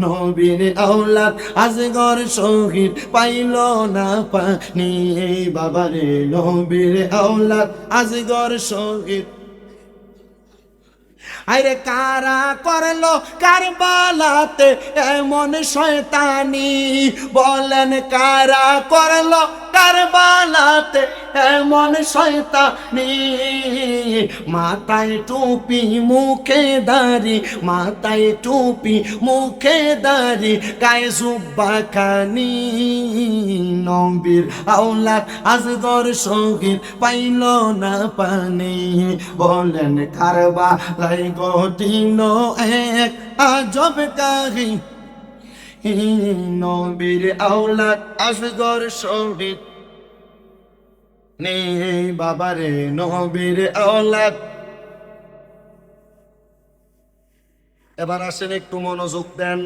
নবীর আওলাদ আজগর শহীদ পাইল না পানি। এই বাবারে নবীর আওলাদ আজগর শহীদ। আরে কারা করল কারবালাতে এমন শয়তানি? বলেন কারা করল কারবালাতে এমন শয়তানি। মাথায় টুপি, মুখে দাড়ি, মাথায় টুপি, মুখে দাড়ি, গায়ে জুব্বা খানি নবীর আওলাদ আজগর সংগীত পাইল না পানি। বলেন কারবা লাই গটিল এক আজব কাহি নবীর আওলাদ আজগর সংগীত নেই বাবারে নবীর আওলাদ। এবার আসেন একটু মনোযোগ দেন।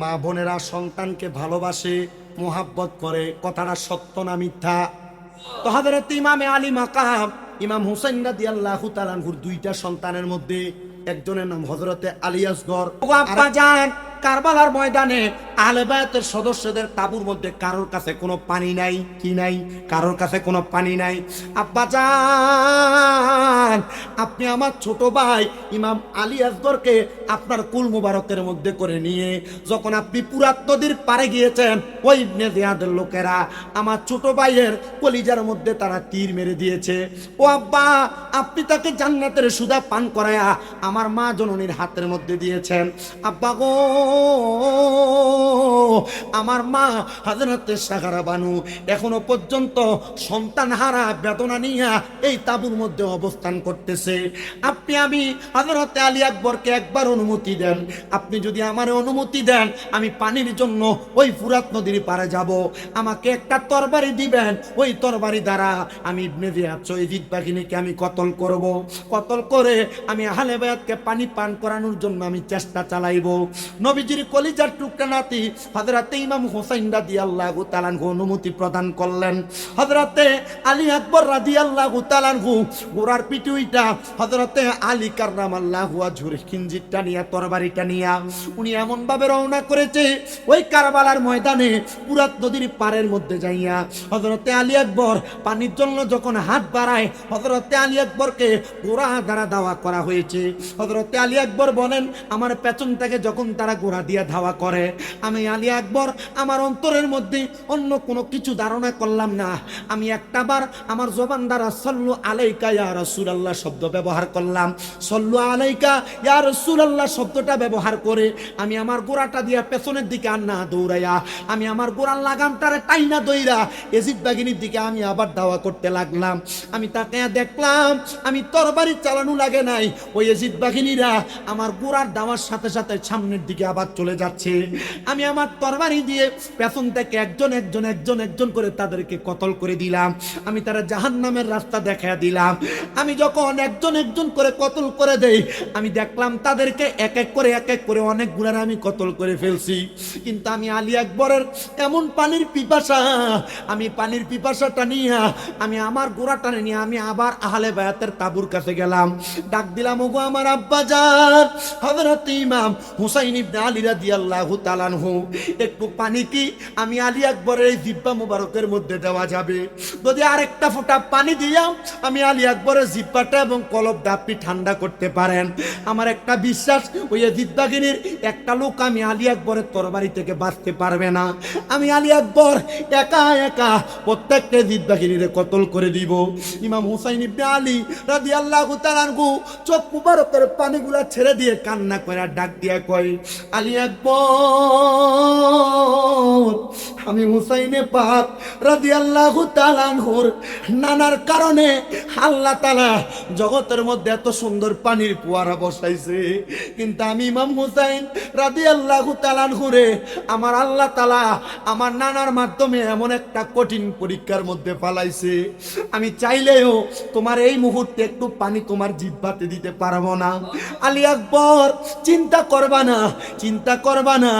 মা বোনেরা সন্তানকে ভালোবাসে মোহাব্বত করে কথাটা সত্য না মিথ্যা? তো হাজরত ইমামে আলী মাকাম ইমাম হুসাইন রাদি আল্লাহ তালানহুর দুইটা সন্তানের মধ্যে একজনের নাম হজরতে আলিয়াসগর কারবালার ময়দানে আলেবায়তের সদস্যদের তাবুর মধ্যে কারোর কাছে কোনো পানি নাই, কি নাই? কারোর কাছে কোনো পানি নাই। আব্বা যান আপনি আমার ছোট ভাই ইমাম আলী আসগরকে আপনার কুল মুবারকের মধ্যে করে নিয়ে যখন আপনি পুরাত নদীর পারে গিয়েছেন, ওই ইবনে জিয়াদের লোকেরা আমার ছোট ভাইয়ের কলিজার মধ্যে তারা তীর মেরে দিয়েছে। ও আব্বা, আপনি তাকে জান্নাতের সুদা পান করায়া আমার মা জননীর হাতের মধ্যে দিয়েছেন। আব্বা গো আমার মা হাজরতের সাহারা বানু এখনও পর্যন্ত সন্তান হারা বেদনা নিয়ে এই তাবুর মধ্যে অবস্থান করতেছে। আপনি আমি হাজরতে আলী আকবরকে একবার অনুমতি দেন। আপনি যদি আমার অনুমতি দেন, আমি পানির জন্য ওই ফুরাত নদীর পারে যাব। আমাকে একটা তরবারি দিবেন। ওই তরবারি দ্বারা আমি ইবনে জিয়াদ বাহিনীকে আমি কতল করব। কতল করে আমি আহলে বায়াতকে পানি পান করানোর জন্য আমি চেষ্টা চালাইব। নবীজির কলিজার টুকরা নাতি হযরতে ইমাম হোসেন রাদিয়াল্লাহু তাআলাহু অনুমতি প্রদান করলেন। হযরতে আলী আকবর রাদিয়াল্লাহু তাআলাহু গোরার পিটুইটা হযরতে আলী কাররামাল্লাহু আজহুর খিনজিরটা নিয়ে, তরবারিটা নিয়ে, উনি এমন ভাবে রওনা করেছে, ওই কারবালার ময়দানে পুরাত নদীর পারের মধ্যে যাইয়া হযরতে আলী আকবর পানির জন্য যখন হাত বাড়ায়, হযরতে আলী আকবরকে গোড়া দ্বারা দাওয়া করা হয়েছে। হযরতে আলী আকবর বলেন, আমার পেছন থেকে যখন তারা গোড়া দিয়ে ধাওয়া করে আমি আলী আকবর, আমার অন্তরের মধ্যে অন্য কোনো কিছু ধারণা করলাম না। আমি একটা বার আমার জবান দ্বারা, সল্লু আলাইকা ইয়া রাসূলুল্লাহ শব্দ ব্যবহার করলাম। সল্লু আলাইকা ইয়া রাসূলুল্লাহ শব্দটা ব্যবহার করে আমি আমার গোড়াটা দিয়া পেছনের দিকে আর না দৌড়াইয়া, আমি আমার গোড়ার লাগামটারে টাইনা দইরা এজিদ বাগিনীর দিকে আমি আবার দাওয়া করতে লাগলাম। আমি তাকে দেখলাম, আমি তরবারি চালানো লাগে নাই। ওই এজিদ বাহিনীরা আমার গোড়ার দাওয়ার সাথে সাথে সামনের দিকে আবার চলে যাচ্ছে। আমি আমার তরবারি দিয়ে পেছন থেকে একজন একজন একজন একজন করে তাদেরকে কতল করে দিলাম। আমি তারা জাহান নামের রাস্তা দেখা দিলাম। আমি যখন একজন একজন করে কতল করে দেই, আমি দেখলাম তাদেরকে এক এক করে, এক এক করে অনেক গুণার আমি কতল করে ফেলছি। কিন্তু আমি আলী আকবরের এমন পানির পিপাসা, আমি পানির পিপাসাটা নিয়ে, আমি আমার গোড়া গোড়াটা নিয়ে আমি আবার আহলে বায়াতের তাবুর কাছে গেলাম। ডাক দিলাম, ওগো আমার আব্বা যান হযরত ইমাম হুসাইন ইবনে আলী রাদিয়াল্লাহু একটু পানি কি? আমি আলী আকবরের এই জিব্বা মুবারকের মধ্যে দেওয়া যাবে। যদি আরেকটা ফোঁটা পানি দিয়াম, আমি আলী আকবরের জিব্বাটা এবং কলবটা আপনি ঠান্ডা করতে পারেন। আমার একটা বিশ্বাস, ওই জিদ্দাগিনীর একটা লোক আমি আলী আকবরের তরবারি থেকে বাঁচতে পারবে না। আমি আলী আকবর একা একা প্রত্যেকটা জিদ্দাগিনীরে কতল করে দিব। ইমাম হুসাইন ইবনে আলী রাদিয়াল্লাহু তাআলাহু চোখ মুবারকের পানিগুলা ছেড়ে দিয়ে কান্না করে ডাক দিয়ে কয়, আলী আকবর আমি হুসাইনে পাক রাদিয়াল্লাহু তাআলাহুর নানার কারণে আল্লাহ তাআলা জগতের মধ্যে এত সুন্দর পানির কুয়ারা বসাইছে। কিন্তু আমি ইমাম হুসাইন রাদিয়াল্লাহু তাআলাহুরে আমার আল্লাহ তাআলা আমার নানার মাধ্যমে এমন একটা কঠিন পরীক্ষার মধ্যে ফালাইছে। আমি চাইলেও তোমার এই মুহূর্তে একটু পানি তোমার জিব্বাতে দিতে পারব না। আলী আকবর, চিন্তা করবা না, চিন্তা করবা না।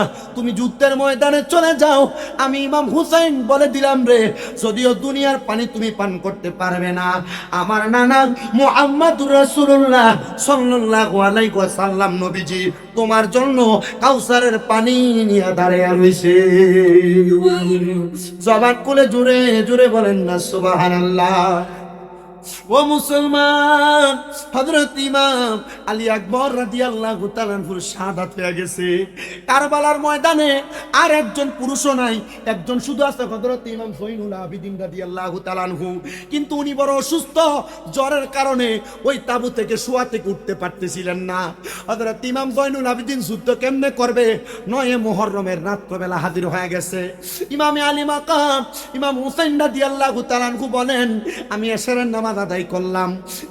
তুমি যুদ্ধের ময়দানে চলে যাও। আমি ইমাম হুসাইন বলে দিলাম রে যদিও দুনিয়ার পানি তুমি পান করতে পারবে না। আমার নানা মুহাম্মদ রাসূলুল্লাহ সাল্লাল্লাহু আলাইহি ওয়াসাল্লাম নবীজি তোমার জন্য কাউসারের পানি নিয়ে দাঁড়িয়ে রয়েছে। জবান খুলে জুড়ে জুড়ে বলেন না সুবহানাল্লাহ। ও মুসলমান, হযরত ইমাম আলী আকবর রাদিয়াল্লাহু তাআলার শাহাদাত হয়ে গেছে। কারবালার ময়দানে আর একজন পুরুষও নাই, একজন শুধু আছে হযরত ইমাম জৈনুল আবিদিন রাদিয়াল্লাহু তাআলাহু কিন্তু উনি বড় অসুস্থ, জ্বরের কারণে ওই তাবু থেকে শোয়া থেকে উঠতে পারতেছিলেন না। হযরত ইমাম জৈনুল আবিদিন যুদ্ধ কেমনে করবে? নয় মুহররমের রাত্রবেলা হাজির হয়ে গেছে। ইমামে আলী মাকাম, ইমাম হুসাইন রাদিয়াল্লাহু তাআলাহু বলেন, আমি এশারের নামাজ আদায় করলাম।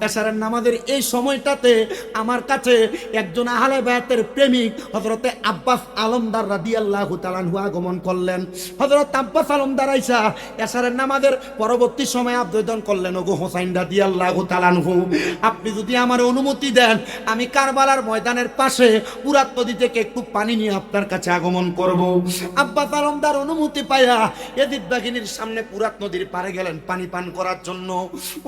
এশারের নামাজের এই সময়টাতে আমার কাছে একজন আহলে বায়াতের প্রেমিক হযরতে আব্বাস আলমদার রাদিয়াল্লাহু তাআলাহু আগমন করলেন। হযরত আব্বাস আলমদার আইসা এশারের নামাজের পরবর্তী সময় আবেদন করলেন, ওগো হোসাইন রাদিয়াল্লাহু তাআলাহু আপনি যদি আমার অনুমতি দেন, আমি কারবালার ময়দানের পাশে পুরাত নদী থেকে একটু পানি নিয়ে আপনার কাছে আগমন করব। আব্বাস আলমদার অনুমতি পায়া এদিক বাহিনীর সামনে পুরাত নদীর পারে গেলেন পানি পান করার জন্য।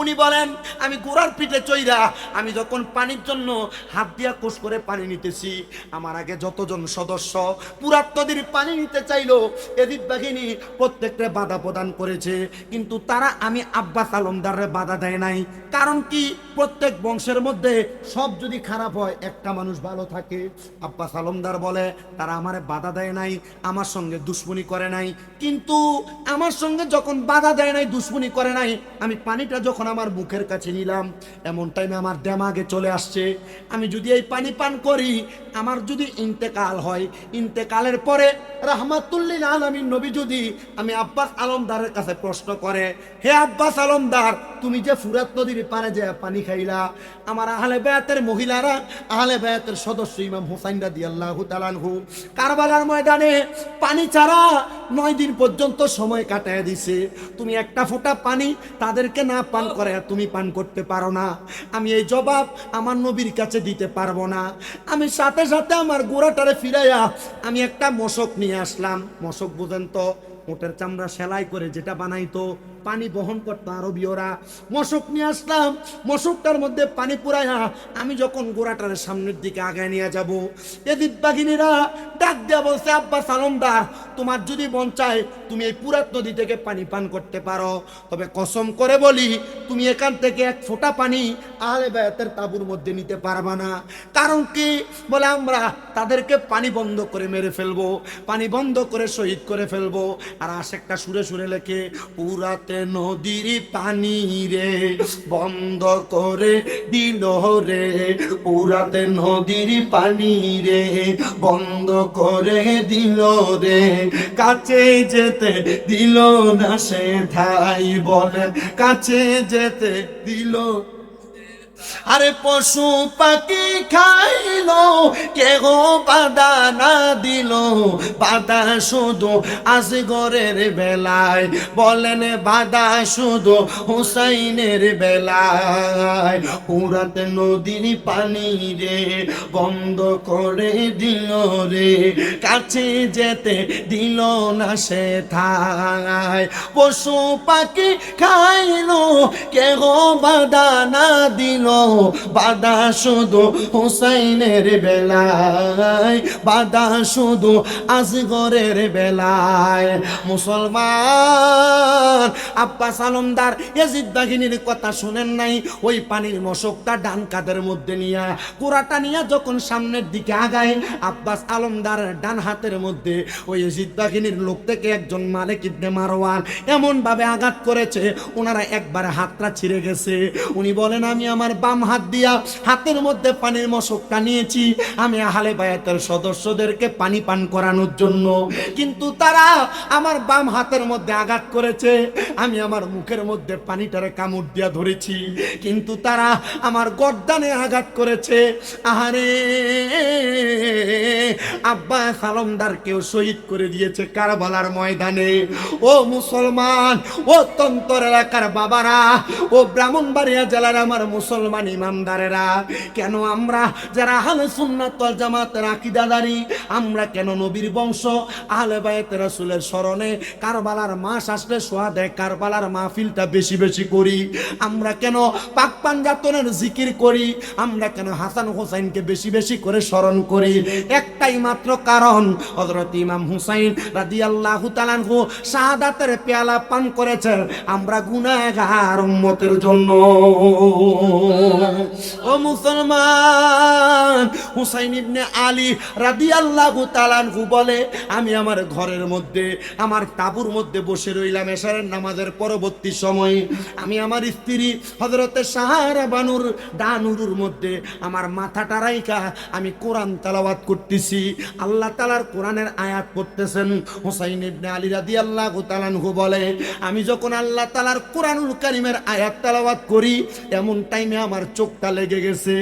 উনি বলেন, আমি গোড়ার পিঠে চইরা আমি যখন পানির জন্য হাত দিয়া কোষ করে পানি নিতেছি, আমার আগে যতজন সদস্য পুরাত নদীর পানি নিতে চাইলো, এদিক বাহিনী প্রত্যেকটা বাধা প্রদান করেছে, কিন্তু তারা আমি আব্বাস আলমদারে বাধা দেয় নাই। কারণ কি? প্রত্যেক বংশের মধ্যে সব যদি খারাপ হয়, একটা মানুষ ভালো থাকে। আব্বাস আলমদার বলে, তারা আমারে বাধা দেয় নাই, আমার সঙ্গে দুশ্মনী করে নাই। কিন্তু আমার সঙ্গে যখন বাধা দেয় নাই, দুশ্মনী করে নাই, আমি পানিটা যখন আমার মুখের কাছে নিলাম, এমন টাইমে আমার দেমাগে চলে আসছে। আমি যদি এই পানি পান করি, আমার যদি ইন্তেকাল হয়, ইন্তেকালের পরে রাহমাতুল্লিল আলমীর নবী যদি আমি আব্বাস আলমদারের কাছে প্রশ্ন করে, হে আব্বাস আলমদার, তুমি যে ফুরাত নদীর পারে যে পানি খাইলা আমার আহলে বেয়াতের মহিলারা, আহলে বেয়াতের সদস্য ইমাম হুসাইন রাদি আল্লাহ তালানহু কারবালার ময়দানে পানি ছাড়া নয় দিন পর্যন্ত সময় কাটায় দিছে। তুমি একটা ফোঁটা পানি তাদেরকে না পান করে তুমি পান করতে পারো না। আমি এই জবাব আমার নবীর কাছে দিতে পারব না। আমি সাথে সাথে আমার গোড়াটারে ফিরাইয়া আমি একটা মশক নিয়ে আসলাম। মশক বুঝেন তো, মোটের চামড়া সেলাই করে যেটা বানাইতো পানি বহন করতো আরবীয়রা। মশক নিয়ে আসলাম, মশকটার মধ্যে পানি পুরাইয়া আমি যখন গোড়াটার সামনের দিকে আগায় নিয়ে যাব, এদিক বাঘিনীরা ডাক দেওয়া বলছে, আব্বা সালমদার তোমার যদি মন চায়, তুমি এই পুরাত নদী থেকে পানি পান করতে পারো। তবে কসম করে বলি, তুমি এখান থেকে এক ফোঁটা পানি আহলে বায়াতের তাবুর মধ্যে নিতে পারবা না। কারণ কি? বলে, আমরা তাদেরকে পানি বন্ধ করে মেরে ফেলব, পানি বন্ধ করে শহীদ করে ফেলব। আর আশেকটা সুরে সুরে লেখে, পুরাতে নদীর পানি রে, বন্ধ করে দিল রে। পুরাতে নদীর পানি রে, বন্ধ করে দিল রে। কাছে যেতে দিল না সে ধাই বলে, কাছে যেতে দিল আরে পশু পাখি খাইলো, কেহ বাধা না দিল। বাধা শুধু আসগরের বেলায়, বলেন বাধা শুধু হুসাইনের বেলায়। পুরাত নদীর পানি রে, বন্ধ করে দিল রে, কাছে যেতে দিল না সে থায় পশু পাখি খাইলো, কেহ বাধা না দিল বাধা শুধু হুসাইনের বেলায় বাধা শুধু আজগরের বেলায়। মুসলমান, আব্বাস আলমদার এজিদ বাহিনীর কথা শুনেন নাই? ওই পানির মশকটা ডান কাদের মধ্যে নিয়া, কুড়াটা নিয়ে যখন সামনের দিকে আগায়, আব্বাস আলমদার ডান হাতের মধ্যে ওই এজিদ বাহিনীর লোক থেকে একজন মালিক ইবনে মারওয়ান এমন ভাবে আঘাত করেছে ওনারা একবার হাতটা ছিঁড়ে গেছে। উনি বলেন, আমি আমার বাম হাত দিয়া হাতের মধ্যে পানির মশকটা নিয়েছি। আমি আহলে বায়াতের সদস্যদেরকে পানি পান করানোর জন্য। কিন্তু তারা আমার বাম হাতের মধ্যে আঘাত করেছে। আমি আমার মুখের মধ্যে পানিটারে কামড় দিয়া ধরেছি। কিন্তু তারা আমার গর্দানে আঘাত করেছে। আহারে, আব্বা সালমদার কেউ শহীদ করে দিয়েছে কারবালার ময়দানে। ও মুসলমান, ও তন্তর এলাকার বাবারা, ও ব্রাহ্মণবাড়িয়া জেলার আমার মুসলমান মুসলমান ইমানদারেরা, কেন আমরা যারা আহলে সুন্নাত ওয়াল জামাতের আকীদাদারি, আমরা কেন নবীর বংশ, আহলে বাইত রাসূলের স্মরণে কারবালার মাস আসলে সোয়াদে কারবালার মাহফিলটা বেশি বেশি করি? আমরা কেন পাক পাঞ্জাতনের জিকির করি? আমরা কেন হাসান হোসাইনকে বেশি বেশি করে স্মরণ করি? একটাই মাত্র কারণ, হযরত ইমাম হুসাইন রাদিয়াল্লাহু তাআলাহু শাহাদাতের পেয়ালা পান করেছেন, আমরা গুনাহগার উম্মতের জন্য। ও মুসলমান, হুসাইন ইবনে আলী রাদিয়াল্লাহু তাআলাহু বলে, আমি আমার ঘরের মধ্যে, আমার তাবুর মধ্যে বসে রইলাম এশারের নামাজের পরবর্তী সময়ে। আমি আমার স্ত্রী হযরতে সাহারা বানুর ডানুরুর মধ্যে আমার মাথাটা রাইকা আমি কোরআন তেলাওয়াত করতেছি। আল্লাহ তাআলার কোরআনের আয়াত পড়তেছেন। হুসাইন ইবনে আলী রাদিয়াল্লাহু তাআলাহু বলে, আমি যখন আল্লাহ তাআলার কোরআনুল কারীমের আয়াত তেলাওয়াত করি, এমন টাইমে আমার চোখটা লেগে গেছে।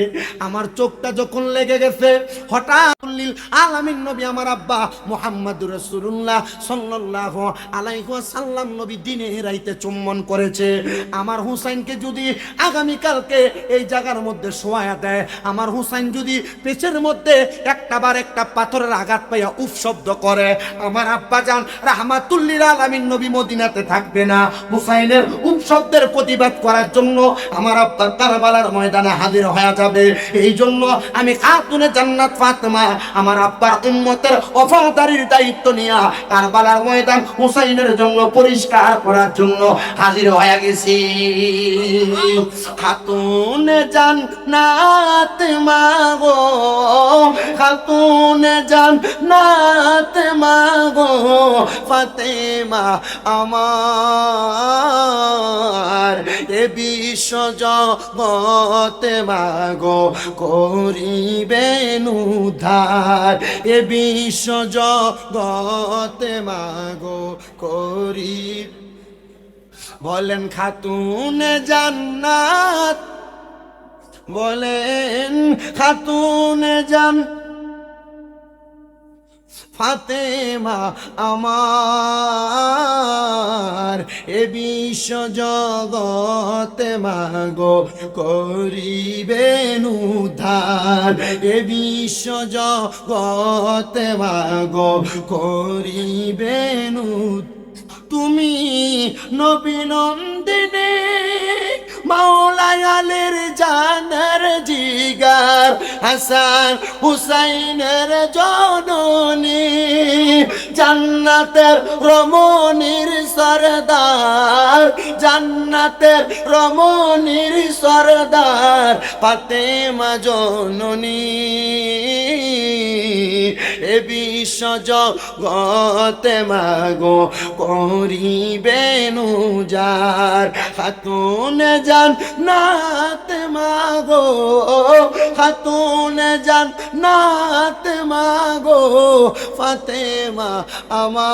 আমার চোখটা যখন লেগে গেছে, হঠাৎ লিল আলামিন নবী আমার আব্বা মুহাম্মাদুর রাসূলুল্লাহ সাল্লাল্লাহু আলাইহি ওয়াসাল্লাম নবী দিনে রাইতে চুম্বন করেছে। আমার হুসাইনকে যদি আগামী কালকে এই জায়গার মধ্যে শোয়া দেয়, আমার হুসাইন যদি পেছের মধ্যে একটা বার একটা পাথরের আঘাত পাইয়া উফ শব্দ করে, আমার আব্বা যান, রাহমাতুল্লিল আলামিন নবী মদিনাতে থাকবে না। হুসাইনের উফ শব্দের প্রতিবাদ করার জন্য আমার আব্বা কারবালার ময়দানে হাজির হয়ে যাবে। এই জন্য আমি খাতুনে জান্নাত ফাতেমা, আমার আব্বার উম্মতের অফাদারির দায়িত্ব নিয়া কারবালার ময়দান হুসাইনের জন্য পরিষ্কার করার জন্য হাজির হয়ে গেছি। খাতুন জান্নাত মাগো, খাতুন জান্নাত মাগো, ফাতেমা আমার এ বিশ্ব জগতে মাগো করিবেন উদ্ধার এ বিশ্ব জগতে মাগো করি বলেন খাতুন জান্নাত। বলেন খাতুন জান ফাতেমা আমার, এ বিশ্ব জগতে মাগো করিবেন উদ্ধার এ বিশ্ব জগতে মাগো করিবেন তুমি নবীনন্দিনী মাওলায়ালের জানার জিগার হাসান হুসাইনের জননী, জান্নাতের রমণীর সরদার, জান্নাতের রমণীর সরদার পাতেমা জননী। এ বিশ্ব জগতে মাগো করিবেন যার খাতুন জান নাত মাগো, খাতুন জান নাত মাগো, ফাতেমা আমার,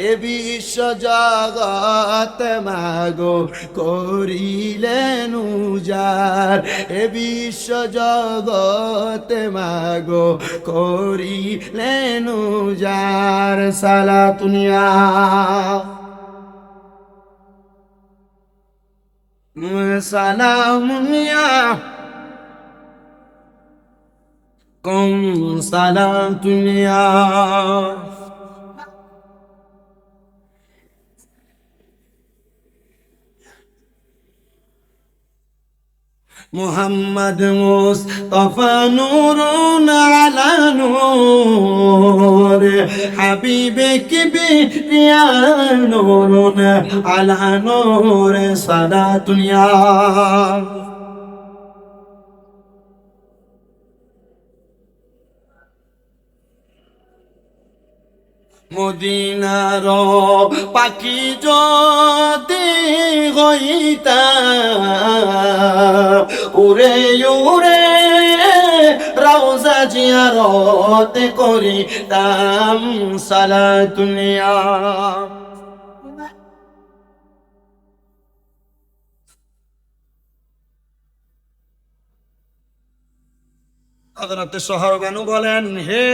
এ বিশ্ব জগত মাগো করিলেন যার এ বিশ্ব জগত মাগো করিলেন যার সালা Salam ya, kum. Mohammad Mustafa নূরুন আলা নূর হাবিবে কিবরিয়া নূরুন আলা নূর সালাতুনিয়া মদিনার পাখি যদি হইতা উড়ে উড়ে রাউজা জিয়ারত করিতাম সালা দুনিয়া। সোহরবানু বলেন, হে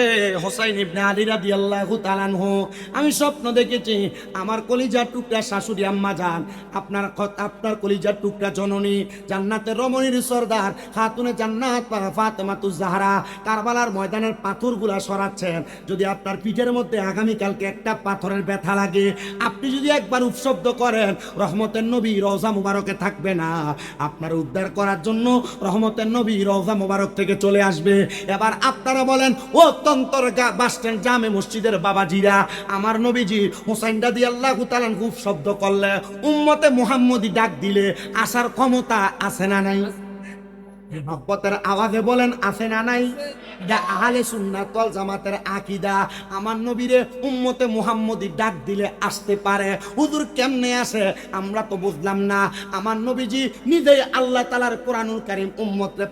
হোসাইন ইবনে আলী রাদিয়াল্লাহু তাআলাহু আমি স্বপ্ন দেখেছি আমার কলিজার টুকরা শাশুড়ি আম্মা যান, আপনার আপনার কলিজার টুকরা জননী, জান্নাতের রমণীর সর্দার, খাতুনে জান্নাত ফাতেমাতুজ জাহরা, কারবালার ময়দানের পাথরগুলা সরাচ্ছেন। যদি আপনার পিঠের মধ্যে আগামীকালকে একটা পাথরের ব্যথা লাগে, আপনি যদি একবার উপশব্দ করেন, রহমতের নবী রওজা মুবারকে থাকবে না। আপনার উদ্ধার করার জন্য রহমতের নবী রওজা মুবারক থেকে চলে আসবে। এবার আপনারা বলেন, ও তন্তর বাস স্ট্যান্ড, জামে মসজিদের বাবাজিরা, আমার নবীজি হুসাইন দাদি আল্লাহ তালান খুব শব্দ করলে, উম্মতে মোহাম্মদী ডাক দিলে আসার ক্ষমতা আছে না নাই? মহব্বতের আওয়াজে বলেন, আছে না নাই? যা জামাতের আকীদা। আমার নবীরে উম্মতে ডাক দিলে আসতে পারে। হুজুর কেমনে আমরা তো বুঝলাম না। আমার নবীজি নিজেই আল্লাহ তাআলার কোরআনুল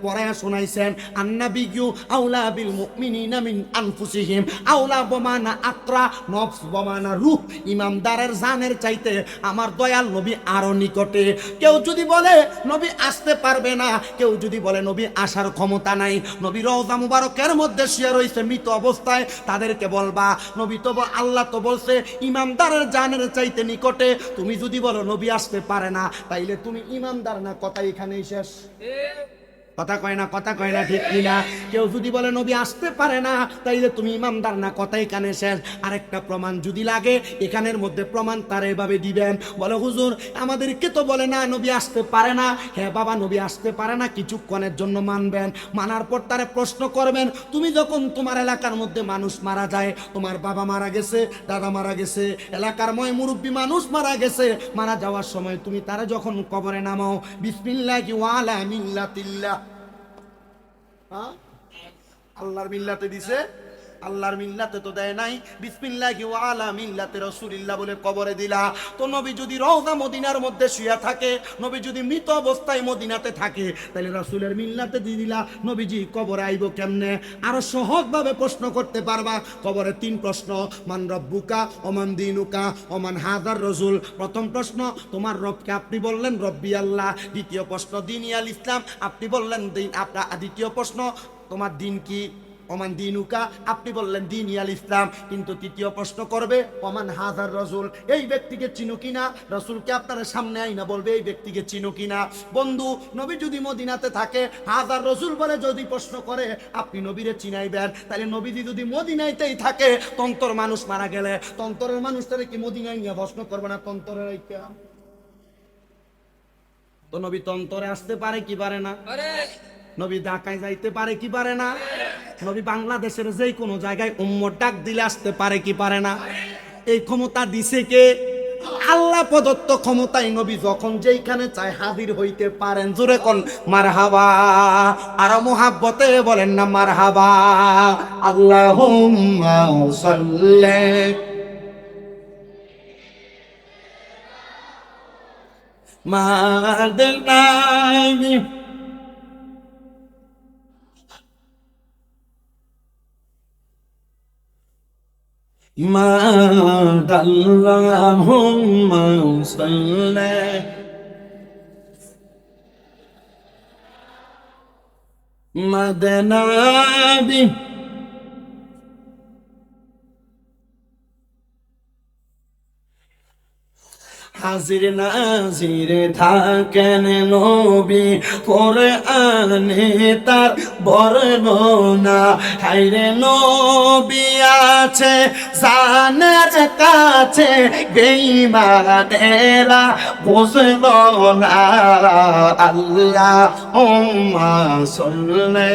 পড়ায়া শোনাইছেন, আন্নাবিয়্যু আউলা বিল মুমিনিনা মিন আনফুসিহিম। আউলা বমানা আত্রা, নফস বমানা রূহ, ইমামদারের জানের চাইতে আমার দয়াল নবী আরও নিকটে। কেউ যদি বলে, নবী আসতে পারবে না। কেউ যদি বলে, নবী, আসার ক্ষমতা নাই। নবী রওজা মুবারকের মধ্যে শুয়ে রয়েছে, মৃত অবস্থায়। তাদেরকে বলবা, নবী তো আল্লাহ তো বলছে ইমামদারের জানের চাইতে নিকটে। তুমি যদি বলো, নবী আসতে পারে না, তাইলে তুমি ইমামদার না, কথা এখানেই শেষ। কথা কয় না, কথা কয় না, ঠিক কিনা? কেউ যদি বলে, নবী আসতে পারে না তাইলে তুমি ইমামদার না, কথাই কানে শেষ। আরেকটা প্রমাণ যদি লাগে, এখানের মধ্যে প্রমাণ তারা এভাবে দিবেন। বলে, হুজুর, আমাদেরকে তো বলে না নবী আসতে পারে না। হ্যাঁ বাবা, নবী আসতে পারে না, কিছুক্ষণের জন্য মানবেন। মানার পর তারা প্রশ্ন করবেন, তুমি যখন তোমার এলাকার মধ্যে মানুষ মারা যায়, তোমার বাবা মারা গেছে, দাদা মারা গেছে, এলাকার ময় মুরব্বী মানুষ মারা গেছে, মারা যাওয়ার সময় তুমি তারা যখন কবরে নামাও, বিসমিল্লাহ ওয়ালা মিল্লাতিল্লাহ। হ্যাঁ? আল্লাহর মিল্লাতে দিছে আল্লাহর মিল্লাতে তো দেয় নাই। বিসমিল্লাহি ওয়া আলা মিল্লাতে রাসূলিল্লাহ বলে কবরে দিলা। তো নবী যদি রওজা মদিনার মধ্যে শুয়ে থাকে, নবী যদি মৃত অবস্থায় মদিনাতে থাকে, তাহলে রাসূলের মিল্লাতে দিয়ে দিলা। নবীজি কবরে আইব কেমনে? আরও সহজভাবে প্রশ্ন করতে পারবা। কবরে তিন প্রশ্ন, মান রব্বুকা, ওমান দিনুকা, ওমান হাজার রসুল প্রথম প্রশ্ন, তোমার রবকে আপনি বললেন রব্বি আল্লাহ। দ্বিতীয় প্রশ্ন দিন ইয়াল ইসলাম, আপনি বললেন দিন আপনার দ্বিতীয় প্রশ্ন, তোমার দিন কি? ওমান দিনুকা আপনি বললেন দিন ইয়াল ইসলাম কিন্তু তৃতীয় প্রশ্ন করবে ওমান হাজার রসুল এই ব্যক্তিকে চিনো কিনা? রসুলকে আপনারা সামনে আইনা বলবে এই ব্যক্তিকে চিনো কিনা? বন্ধু নবী যদি মদিনাতে থাকে হাজার রসুল বলে যদি প্রশ্ন করে আপনি নবীরে চিনাইবেন। তাহলে নবীজি যদি মদিনাইতেই থাকে তন্তর মানুষ মারা গেলে তন্তরের মানুষ তাহলে কি মদিনায় নিয়ে প্রশ্ন করবে না তন্তরের তো নবী তন্তরে আসতে পারে কি পারে না? নবী ঢাকায় যাইতে পারে কি পারে না? নবী বাংলাদেশের যে কোনো জায়গায় উম্মত ডাক দিলে আসতে পারে কি পারে না? এই ক্ষমতা দিছে কে? আল্লাহ প্রদত্ত ক্ষমতায় নবী যখন যেইখানে চায় হাজির হইতে পারেন, জোরে কোন মার হাবা আর মোহাব্বতে বলেন না মার হাবা আল্লাহ মাদিনায় ما اللهم صل مدنا হাজির নাজিরে থাকেন নবী করে আনে তার বর্ণনা। হাইরে নবী আছে, জানের কাছে বেইমানেরা বুঝল না। আল্লাহ ওম্মা সল্লে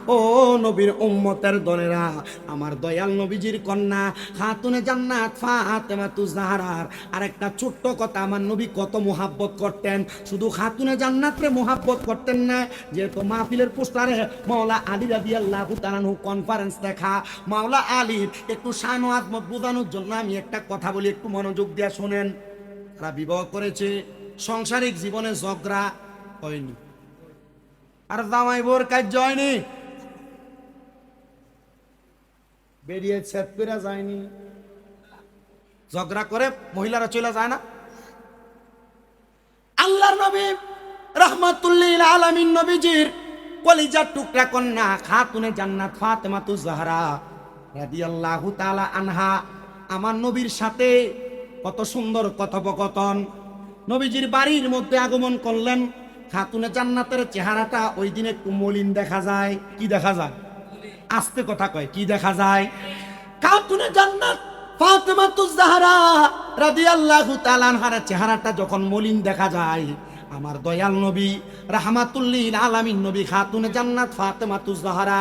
ও নবীর উম্মতের দলেরা, আমার দয়াল নবীজির কন্যা খাতুনে জান্নাত ফাতেমা তুজহারার আরেকটা ছোট্ট কথা, আমার নবী কত মোহাব্বত করতেন। শুধু খাতুনে জান্নাতরে মোহাব্বত করতেন না, যেহেতু মাহফিলের পোস্টারে মাওলা আলী রাদি আল্লাহ তালানহু কনফারেন্স দেখা। মাওলা আলীর একটু শান আজমত বোঝানোর জন্য আমি একটা কথা বলি, একটু মনোযোগ দিয়ে শোনেন। তারা বিবাহ করেছে, সাংসারিক জীবনে ঝগড়া হয়নি। আর জামাই বোর কাজ হয়নি। বেরিয়ে ছেপেরা যায়নি। ঝগড়া করে মহিলারা চলে যায় না? আল্লাহর নবী রহমাতুল্লিল আলামিন নবীজির কলিজার টুকরা কন্যা খাতুনে জান্নাত ফাতেমাতু জাহরা রাদিয়াল্লাহু তাআলা আনহা আমার নবীর সাথে কত সুন্দর কথোপকথন। নবীজির বাড়ির মধ্যে আগমন করলেন খাতুনে জান্নাতের চেহারাটা ওই দিন একটু মলিন দেখা যায়। কি দেখা যায়? আস্তে কথা কয়, কি দেখা যায়? খাতুনে জান্নাত ফাতেমাতু জাহরা রাদিয়াল্লাহু তাআলা চেহারাটা যখন মলিন দেখা যায় আমার দয়াল নবী, রাহমাতুল্লিল আলামিন নবী খাতুন জান্নাত ফাতেমাতু জাহরা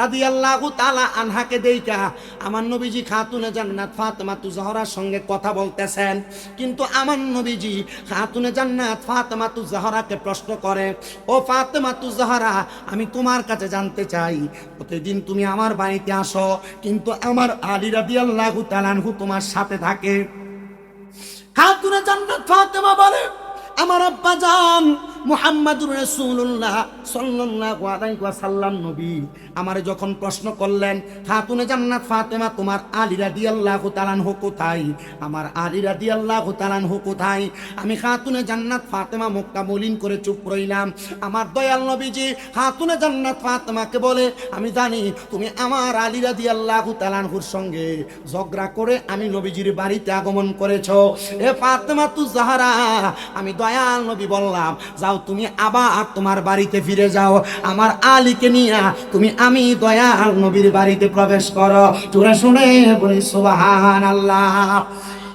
রাদিয়াল্লাহু তাআলা আনহাকে দেইকা আমার নবীজি খাতুনে জান্নাত ফাতেমাতু জাহরার সঙ্গে কথা বলতেছেন। কিন্তু আমার নবীজি খাতুনে জান্নাত ফাতেমাতু জাহরাকে প্রশ্ন করে, ও ফাতেমাতু জাহরা আমি তোমার কাছে জানতে চাই, প্রতিদিন তুমি আমার বাড়িতে আসো, কিন্তু আমার আলী রাদিয়াল্লাহু তাআলা আনহু তোমার সাথে থাকে। খাতুনে জান্নাত ফাতেমা বলে আমার আব্বা জান মুহাম্মাদুর রাসূলুল্লাহ সাল্লাল্লাহু আলাইহি ওয়াসাল্লাম নবী। আমারে যখন প্রশ্ন করলেন খাতুনে জান্নাত, ফাতেমা, তোমার আলী রাদিয়াল্লাহু তাআলা আনহু কোথায়? আমার আলী রাদিয়াল্লাহু তাআলা আনহু কোথায়? আমি খাতুনে জান্নাত, ফাতেমা, মক্কা মলিন করে চুপ রইলাম। আমার দয়াল নবীজি খাতুনে জান্নাত, ফাতেমাকে বলে, আমি জানি তুমি আমার আলী রাদিয়াল্লাহু তাআলা আনহুর সঙ্গে ঝগড়া করে আমি নবীজির বাড়িতে আগমন করেছ। এ ফাতেমা তু জাহারা, আমি দয়াল নবী বললাম, যাও তুমি আবার তোমার বাড়িতে ফিরে যাও। আমার আলীকে নিয়ে তুমি আমি দয়াল নবীর বাড়িতে প্রবেশ করো। চুরে শুনে বলি সুবাহান আল্লাহ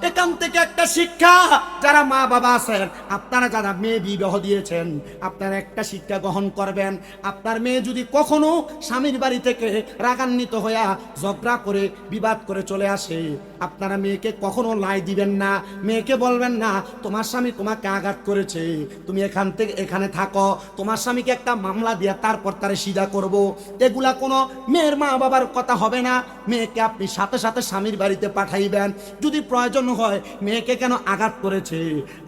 এখান থেকে একটা শিক্ষা, যারা মা বাবা আছেন, আপনারা যারা মেয়ে বিবাহ দিয়েছেন, আপনারা একটা শিক্ষা গ্রহণ করবেন। আপনার মেয়ে যদি কখনো স্বামীর বাড়ি থেকে রাগান্বিত হইয়া ঝগড়া করে, বিবাদ করে চলে আসে, আপনারা মেয়েকে কখনো লাই দিবেন না। মেয়েকে বলবেন না, তোমার স্বামী তোমাকে আঘাত করেছে, তুমি এখান থেকে, এখানে থাকো। তোমার স্বামীকে একটা মামলা দিয়া তারপর তারে সিধা করব। এগুলা কোনো মেয়ের মা বাবার কথা হবে না। মেয়েকে আপনি সাথে সাথে স্বামীর বাড়িতে পাঠাইবেন। যদি প্রয়োজন হয়, মেয়েকে কেন আঘাত করেছে?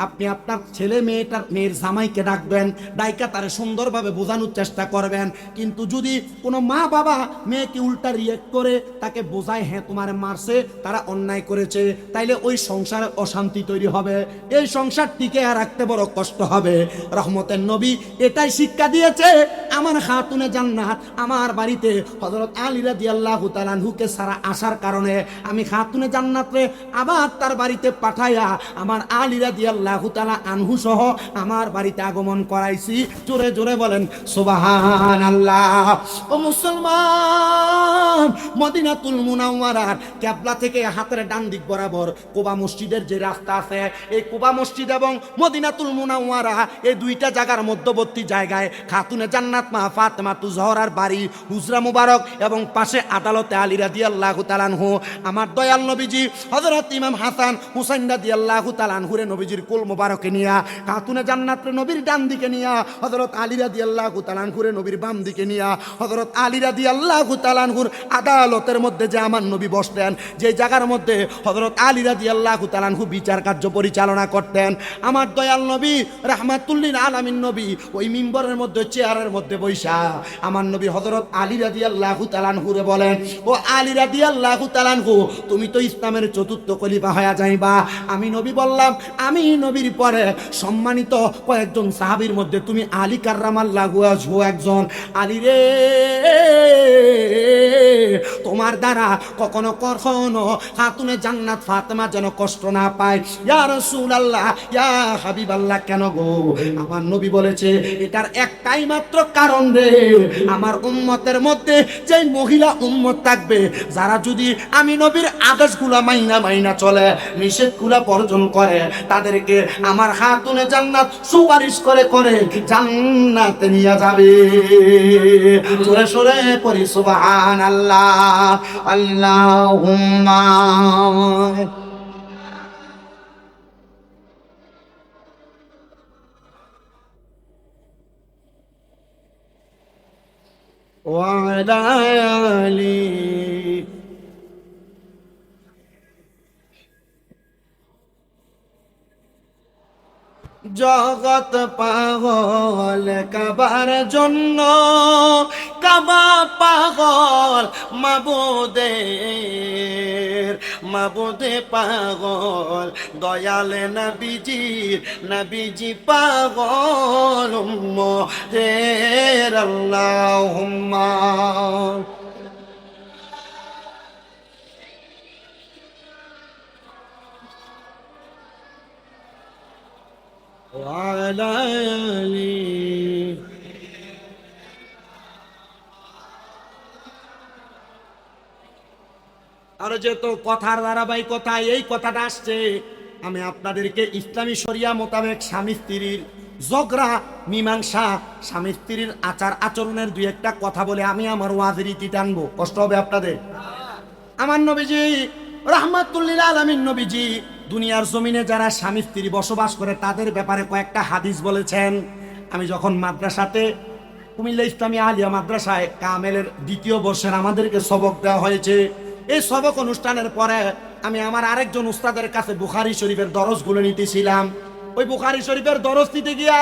আপনি আপনার ছেলে মেয়েটার মেয়ের জামাইকে ডাকবেন, ডাইকা তারে সুন্দরভাবে বোঝানোর চেষ্টা করবেন। কিন্তু যদি কোনো মা বাবা মেয়েকে উল্টা রিয়েক্ট করে, তাকে বোঝায় হ্যাঁ তোমার মারছে, তারা অন্যায় করেছে, তাইলে ওই সংসারে অশান্তি তৈরি হবে। এই সংসার টিকে রাখতে বড় কষ্ট হবে। রহমতের নবী এটাই শিক্ষা দিয়েছে আমার খাতুনে জান্নাত, আমার বাড়িতে। হজরত আলী রাদিয়াল্লাহু তাআলাহুকে সারা আসার কারণে আমি খাতুনে জান্নাতরে আবার তার বাড়িতে পাঠাইয়া আমার আলী রাদিয়াল্লাহু তাআলা আনহু সহ আমার বাড়িতে আগমন করাইছি। জোরে জোরে বলেন, সুবহানাল্লাহ। ও মুসলমান, মদিনাতুল মুনাওয়ারার ক্যাবলা থেকে হাতের ডান দিক বরাবর কোবা মসজিদের যে রাস্তা আছে, এই কোবা মসজিদ এবং মদিনাতুল মুনাওয়ারা এই দুইটা জায়গার মধ্যবর্তী জায়গায় খাতুনে জান্নাত মা ফাতেমা তু জহরার বাড়ি, হুজরা মুবারক এবং পাশে আদালতে আলী রাদিয়াল্লাহু তাআলাহু আমার দয়াল নবীজি, হযরত ইমাম হাসান হুসাইন রাদিয়াল্লাহু তাআলাহুরে নবীজির কুল মুবারকে নিয়া, খাতুনে জান্নাতের নবীর ডান দিকে নিয়া, হযরত আলী রাদিয়াল্লাহু তাআলাহুরে নবীর বাম দিকে নিয়া, হযরত আলী আল্লাহ তাআলাহুর আদালতের মধ্যে যে আমার নবী বসতেন, যে জায়গার মধ্যে হযরত আলী আল্লাহ তাআলাহু বিচার কার্য পরিচালনা করতেন, আমার দয়াল নবী, রাহমাতুল্লিল আলামিন নবী, ওই মিম্বরের মধ্যে, চেয়ারের মধ্যে বৈশা আমার নবী হযরত আলী রাদিয়াল্লাহু তাআলাহুরে বলেন, ও আলী রাদিয়াল্লাহু তাআলাহু তুমি তো ইসলামের চতুর্থ খলিফা হয়ে যাইবা। আমি নবী বললাম, আমি নবীর পরে সম্মানিত কয়েকজন সাহাবীর মধ্যে তুমি আলী কার্রামাল্লাহু আজহু একজন। আলী রে, তোমার দ্বারা কখনো কখনো খাতুনে জান্নাত ফাতেমা যেন কষ্ট না পায়। ইয়া রাসূলুল্লাহ, ইয়া হাবিবাল্লাহ, কেন গো? আমার নবী বলেছে, এটার একটাই মাত্র কারণ রে, আমার উম্মতের মধ্যে যে মহিলা উম্মত থাকবে, যারা যদি আমি নবীর আদেশগুলা মাইনা মাইনা চলে নিষেধগুলা বর্জন করে তাদেরকে আমার খাতুনে জান্নাত সুপারিশ করে করে জান্নাতে নিয়ে যাবে জোরে সোরে পড়ি সুবহান আল্লাহ আল্লাহুম্মা وعلى آله জগৎ পাগল কাবার জন্য। কাবা পাগল মাবুদের, মাবুদে পাগল দয়াল নবীজির, নবীজি পাগল মোহের আল্লাহুম্মা وعلى آله আর যেহেতু কথার ধারাবাহিকতা এই কথাটা আসছে আমি আপনাদেরকে ইসলামী শরিয়া মোতাবেক স্বামী স্ত্রীর ঝগড়া মীমাংসা স্বামী স্ত্রীর আচার আচরণের দুই একটা কথা বলে আমি আমার ওয়াজের ইতি টানবো কষ্ট হবে আপনাদের আমার নবীজি রহমাতুল্লিল আলমিন নবীজি দুনিয়ার জমিনে যারা স্বামী স্ত্রী বসবাস করে, তাদের ব্যাপারে কয়েকটা হাদিস বলেছেন। আমি যখন মাদ্রাসাতে, কুমিল্লা ইসলামী আলিয়া মাদ্রাসায় কামেলের দ্বিতীয় বর্ষের আমাদেরকে সবক দেওয়া হয়েছে, এই সবক অনুষ্ঠানের পরে আমি আমার আরেকজন উস্তাদের কাছে বুখারি শরীফের দরজ দরজগুলো নিতেছিলাম। ওই বুখারি শরীফের দরজ দিতে গিয়া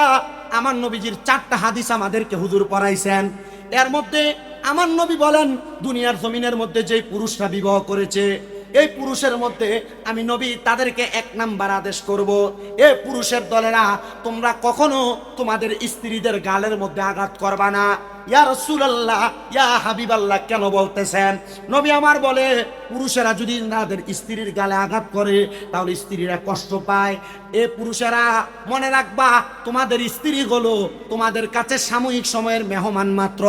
আমার নবীজির চারটা হাদিস আমাদেরকে হুজুর পড়াইছেন। এর মধ্যে আমার নবী বলেন, দুনিয়ার জমিনের মধ্যে যে পুরুষরা বিবাহ করেছে এই পুরুষের মধ্যে আমি নবী তাদেরকে এক নাম্বার আদেশ করব। এ পুরুষের দলেরা, তোমরা কখনো তোমাদের স্ত্রীদের গালের মধ্যে আঘাত করবা না। ইয়া রসুলাল্লাহ, ইয়া হাবিবাল্লাহ কেন বলতেছেন? নবী আমার বলে, পুরুষেরা যদি তাদের স্ত্রীর গালে আঘাত করে, তাহলে স্ত্রীরা কষ্ট পায়। এ পুরুষেরা, মনে রাখবা, তোমাদের স্ত্রী হলো তোমাদের কাছে সাময়িক সময়ের মেহমান মাত্র।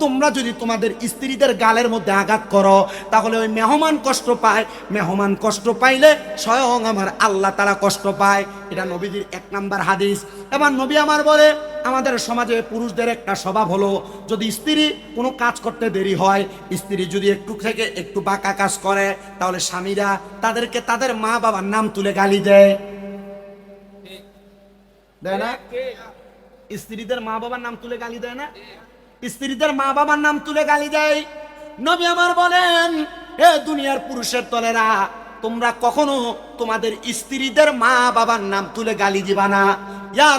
তোমরা যদি তোমাদের স্ত্রীদের গালের মধ্যে আঘাত করো, তাহলে ওই মেহমান কষ্ট পায়। মেহমান কষ্ট পাইলে স্বয়ং আমার আল্লাহ তারা কষ্ট পায়। এটা নবীজির এক নাম্বার হাদিস। এবার নবী আমার বলে, আমাদের সমাজে পুরুষদের একটা স্বভাব হলো যদি স্ত্রী কোনো কাজ করতে দেরি হয়, স্ত্রী যদি একটু থেকে একটু বাঁকা কাজ করে, তাহলে স্বামীরা তাদেরকে তাদের মা বাবার নাম তুলে গালি দেয়। না? স্ত্রীদের মা বাবার নাম তুলে গালি দেয় না? স্ত্রীদের মা বাবার নাম তুলে গালি দেয়। নবী আমার বলেন, এ দুনিয়ার পুরুষের তলেরা তোমরা কখনো তোমাদের স্ত্রীদের মা বাবার নাম তুলে গালি দিবা না? ইয়া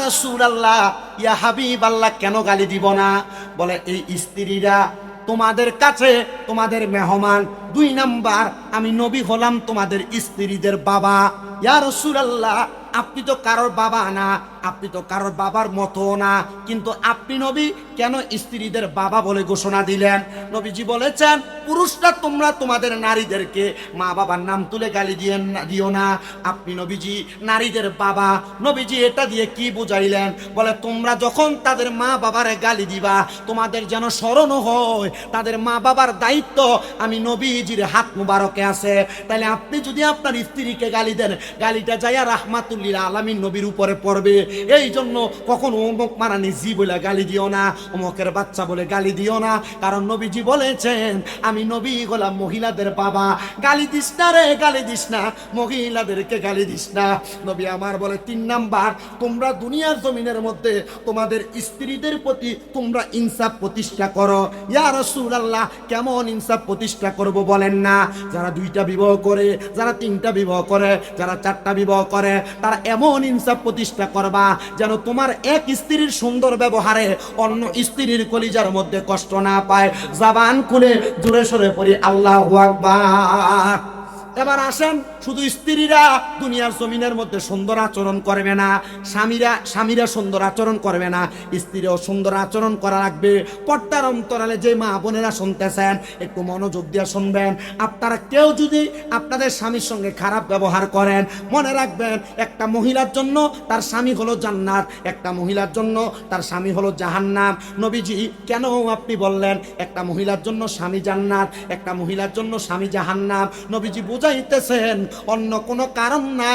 আল্লাহ ইয়া হাবিব আল্লাহ কেন গালি দিব না? বলে, এই স্ত্রীরা তোমাদের কাছে তোমাদের মেহমান। দুই নাম্বার, আমি নবী হলাম তোমাদের স্ত্রীদের বাবা। ইয়া আল্লাহ আপনি তো কারোর বাবা না। আপনি তো কারোর বাবার মতো না। কিন্তু আপনি নবী, কেন স্ত্রীদের বাবা বলে ঘোষণা দিলেন? নবীজি বলেছেন, পুরুষরা তোমরা তোমাদের নারীদেরকে মা বাবার নাম তুলে গালি দিয়ে দিও না। আপনি নবীজি, নারীদের বাবা। নবীজি এটা দিয়ে কি বুঝাইলেন? বলে, তোমরা যখন তাদের মা বাবারে গালি দিবা, তোমাদের যেন স্মরণও হয়, তাদের মা বাবার দায়িত্ব আমি নবীজির হাত মুবারকে আছে। তাহলে আপনি যদি আপনার স্ত্রীকে গালি দেন, গালিটা যাইয়া রাহমাতুল্লিল আলামিন নবীর উপরে পড়বে। এই জন্য কখনো অমুক মারানি জি বলে গালি দিও না, অমুকের বাচ্চা বলে গালি দিও না। কারণ নবীজি বলেছেন, আমি নবী গোলাম মহিলাদের বাবা। গালি দিস না রে, গালি দিস না। মহিলাদেরকে গালি দিস না। নবী আমার বলে, তিন নাম্বার, তোমরা দুনিয়ার জমিনের মধ্যে তোমাদের স্ত্রীদের প্রতি তোমরা ইনসাফ প্রতিষ্ঠা করো। ইয়া আল্লাহ কেমন ইনসাফ প্রতিষ্ঠা করব বলেন না। যারা দুইটা বিবাহ করে, যারা তিনটা বিবাহ করে, যারা চারটা বিবাহ করে, তারা এমন ইনসাফ প্রতিষ্ঠা করবা যেন তোমার এক স্ত্রীর সুন্দর ব্যবহারে অন্য স্ত্রীর কলিজার মধ্যে কষ্ট না পায়। জাবান খুলে জোরে সরে পড়ি, আল্লাহ আকবার। এবার আসেন, শুধু স্ত্রীরা দুনিয়ার জমিনের মধ্যে সুন্দর আচরণ করবে না, স্বামীরা স্বামীরা সুন্দর আচরণ করবে না, স্ত্রীরাও সুন্দর আচরণ করা লাগবে। পর্দার অন্তরালে যে মা বোনেরা শুনতেছেন, একটু মনোযোগ দিয়ে শুনবেন। আপনারা কেউ যদি আপনাদের স্বামীর সঙ্গে খারাপ ব্যবহার করেন, মনে রাখবেন একটা মহিলার জন্য তার স্বামী হলো জান্নাত, একটা মহিলার জন্য তার স্বামী হলো জাহান্নাম। নবীজি, কেন আপনি বললেন, একটা মহিলার জন্য স্বামী জান্নাত, একটা মহিলার জন্য স্বামী জাহান্নাম? নবীজি বুঝাইতেছেন, অন্য কোনো কারণ না।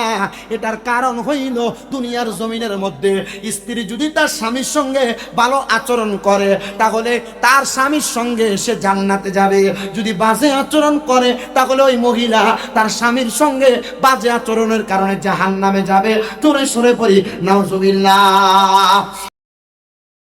এটার কারণ হইল দুনিয়ার জমিনের মধ্যে স্ত্রী যদি তার স্বামীর সঙ্গে ভালো আচরণ করে, তাহলে তার স্বামীর সঙ্গে সে জান্নাতে যাবে। যদি বাজে আচরণ করে, তাহলে ওই মহিলা তার স্বামীর সঙ্গে বাজে আচরণের কারণে জাহান নামে যাবে। তোরে সরে পড়ি, নাউজুবিল্লাহ।